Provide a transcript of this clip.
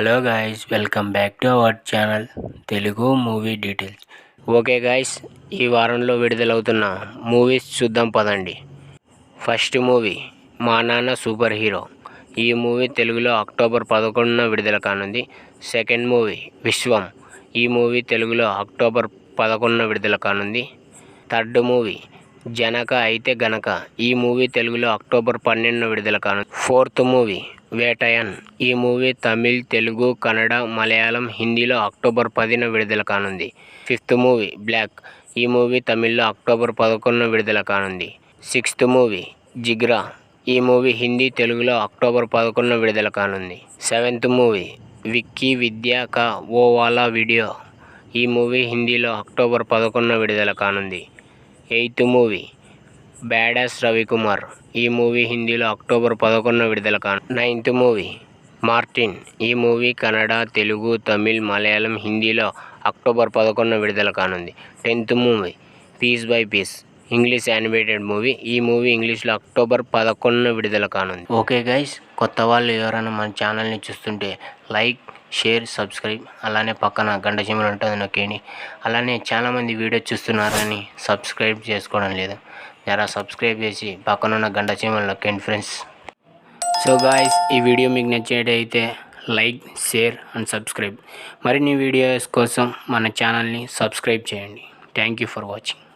Hello guys welcome back to our channel Telugu movie details. Okay guys ఈ వారంలో విడుదలవుతున్న movies చూద్దాం పదండి. First movie Maa Nanna super hero. ఈ movie తెలుగులో October పదకొండున విడుదల కానుంది. Second movie Vishwam. ఈ మూవీ తెలుగులో అక్టోబర్ పదకొండున విడుదల కానుంది. థర్డ్ మూవీ జనక అయితే గనక. ఈ మూవీ తెలుగులో అక్టోబర్ పన్నెండున విడుదల కానుంది. Fourth movie Vettaiyan. ఈ మూవీ తమిళ్ తెలుగు కన్నడ మలయాళం హిందీలో అక్టోబర్ పదిన విడుదల కానుంది. Fifth movie black. ఈ మూవీ తమిళ్ళో అక్టోబర్ పదకొండున విడుదల కానుంది. Sixth movie Jigra. ఈ మూవీ హిందీ తెలుగులో అక్టోబర్ పదకొండున విడుదల కానుంది. Seventh movie Vicky Vidya ka Woh Wala video. ఈ మూవీ హిందీలో అక్టోబర్ పదకొండున విడుదల కానుంది. ఎయిత్ మూవీ బ్యాడాస్ రవికుమార్ ఈ మూవీ హిందీలో అక్టోబర్ పదకొండున విడుదల కాను నైన్త్ మూవీ మార్టిన్ ఈ మూవీ కన్నడ తెలుగు తమిళ్ మలయాళం హిందీలో అక్టోబర్ పదకొండున విడుదల కానుంది. Tenth movie. Piece by piece English animated movie ఈ మూవీ ఇంగ్లీష్లో అక్టోబర్ పదకొండున విడుదల కానుంది. ఓకే గైస్ కొత్త వాళ్ళు ఎవరైనా మన ఛానల్ని చూస్తుంటే లైక్ షేర్ సబ్స్క్రైబ్ అలానే పక్కన గంట చిమ్మలు ఉంటుంది నొక్కేయండి. అలానే చాలామంది వీడియో చూస్తున్నారని సబ్స్క్రైబ్ చేసుకోవడం లేదు. జరా సబ్స్క్రైబ్ చేసి పక్కన ఉన్న గంట చిమ్మలు నొక్కేయండి ఫ్రెండ్స్ సో గాయస్ ఈ వీడియో మీకు నచ్చేటైతే లైక్ షేర్ అండ్ సబ్స్క్రైబ్ మరిన్ని వీడియోస్ కోసం మన ఛానల్ని సబ్స్క్రైబ్ చేయండి. Thank you for watching